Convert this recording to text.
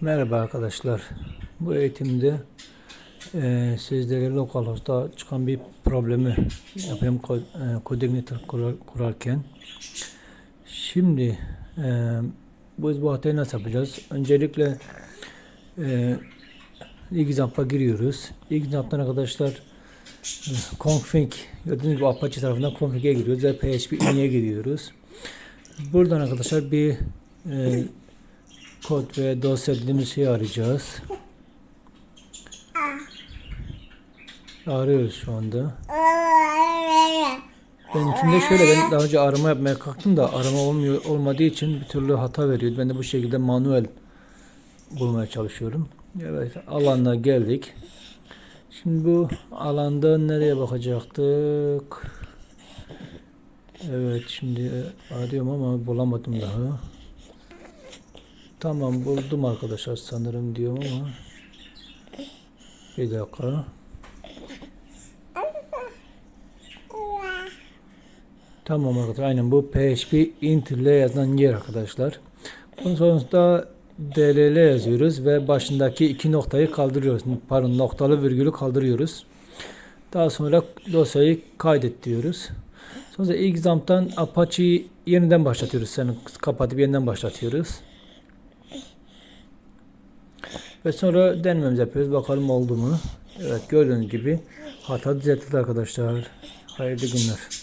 Merhaba arkadaşlar. Bu eğitimde eee sizlere lokalhost'ta çıkan bir problemi yapayım ko- eee, Coordinator kurar- kurarken. Şimdi eee biz bu hatayı nasıl yapacağız? Öncelikle eee ilk example'a giriyoruz. İlk example'dan arkadaşlar config gördüğünüz gibi Apache tarafından config'e giriyoruz ve PHP in'e giriyoruz. Buradan arkadaşlar bir eee kod ve dosya dediğimiz şeyi arayacağız. Arıyoruz şu anda. Benim içinde şöyle ben daha önce arama yapmaya kalktım da arama olmuyor olmadığı için bir türlü hata veriyor. Ben de bu şekilde manuel bulmaya çalışıyorum. Evet alana geldik. Şimdi bu alanda nereye bakacaktık? Evet şimdi arıyorum ama bulamadım daha. Tamam buldum arkadaşlar sanırım diyorum ama bir dakika. Tamam arkadaşlar aynen bu PHP int ile yazılan yer arkadaşlar. Bunun sonrasında DLL yazıyoruz ve başındaki iki noktayı kaldırıyoruz. Pardon noktalı virgülü kaldırıyoruz. Daha sonra dosyayı kaydet diyoruz. Sonra ilk zamptan Apache'yi yeniden başlatıyoruz. Seni kapatıp yeniden başlatıyoruz. Ve sonra denememizi yapıyoruz. Bakalım oldu mu? Evet gördüğünüz gibi hata düzeltildi arkadaşlar. Hayırlı günler.